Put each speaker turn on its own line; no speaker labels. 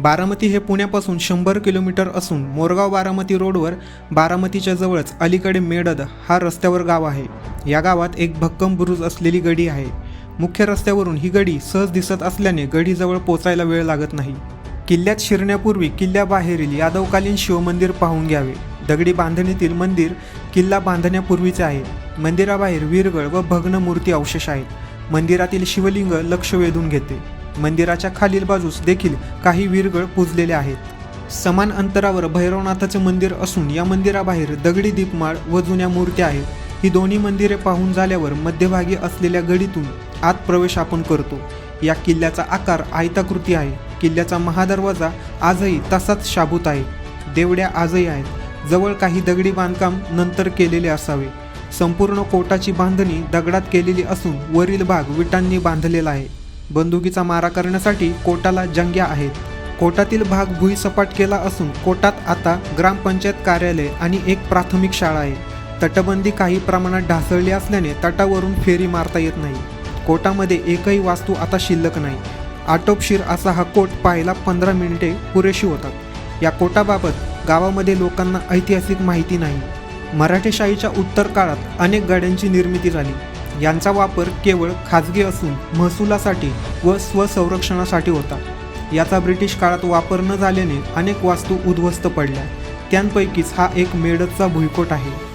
बारामती हे पुण्यापासून शंभर किलोमीटर असून मोरगाव बारामती रोडवर बारामतीच्या जवळच अलीकडे मेडद हा रस्त्यावर गाव आहे. या गावात एक भक्कम बुरुज असलेली गडी आहे. मुख्य रस्त्यावरून ही गडी सहज दिसत असल्याने गडीजवळ पोचायला वेळ लागत नाही. किल्ल्यात शिरण्यापूर्वी किल्ल्याबाहेरील यादवकालीन शिवमंदिर पाहून घ्यावे. दगडी बांधणीतील मंदिर किल्ला बांधण्यापूर्वीचे आहे. मंदिराबाहेर वीरगळ व भग्न मूर्ती अवशेष आहेत. मंदिरातील शिवलिंग लक्ष वेधून घेते. मंदिराच्या खालील बाजूस देखील काही विरगळ पुजलेले आहेत. समान अंतरावर भैरवनाथाचे मंदिर असून या मंदिराबाहेर दगडी दीपमाळ व जुन्या मूर्त्या आहेत. ही दोन्ही मंदिरे पाहून झाल्यावर मध्यभागी असलेल्या गडीतून आत प्रवेश आपण करतो. या किल्ल्याचा आकार आयताकृती आहे. किल्ल्याचा महादरवाजा आजही तसाच शाबूत आहे. देवड्या आजही आहेत. जवळ काही दगडी बांधकाम नंतर केलेले असावे. संपूर्ण कोटाची बांधणी दगडात केलेली असून वरील भाग विटांनी बांधलेला आहे. बंदुकीचा मारा करण्यासाठी कोटाला जंग्या आहेत. कोटातील भाग भुईसपाट केला असून कोटात आता ग्रामपंचायत कार्यालय आणि एक प्राथमिक शाळा आहे. तटबंदी काही प्रमाणात ढासळली असल्याने तटावरून फेरी मारता येत नाही. कोटामध्ये एकही वास्तू आता शिल्लक नाही. आटोपशीर असा हा कोट पाहायला पंधरा मिनिटे पुरेशी होतात. या कोटाबाबत गावामध्ये लोकांना ऐतिहासिक माहिती नाही. मराठेशाहीच्या उत्तर काळात अनेक गाड्यांची निर्मिती झाली. यांचा वापर केवळ खाजगी असून महसुलासाठी व स्वसंरक्षणासाठी होता. याचा ब्रिटिश काळात वापर न झाल्याने अनेक वास्तू उद्ध्वस्त पडल्या. त्यांपैकीच हा एक मेडचा भुईकोट आहे.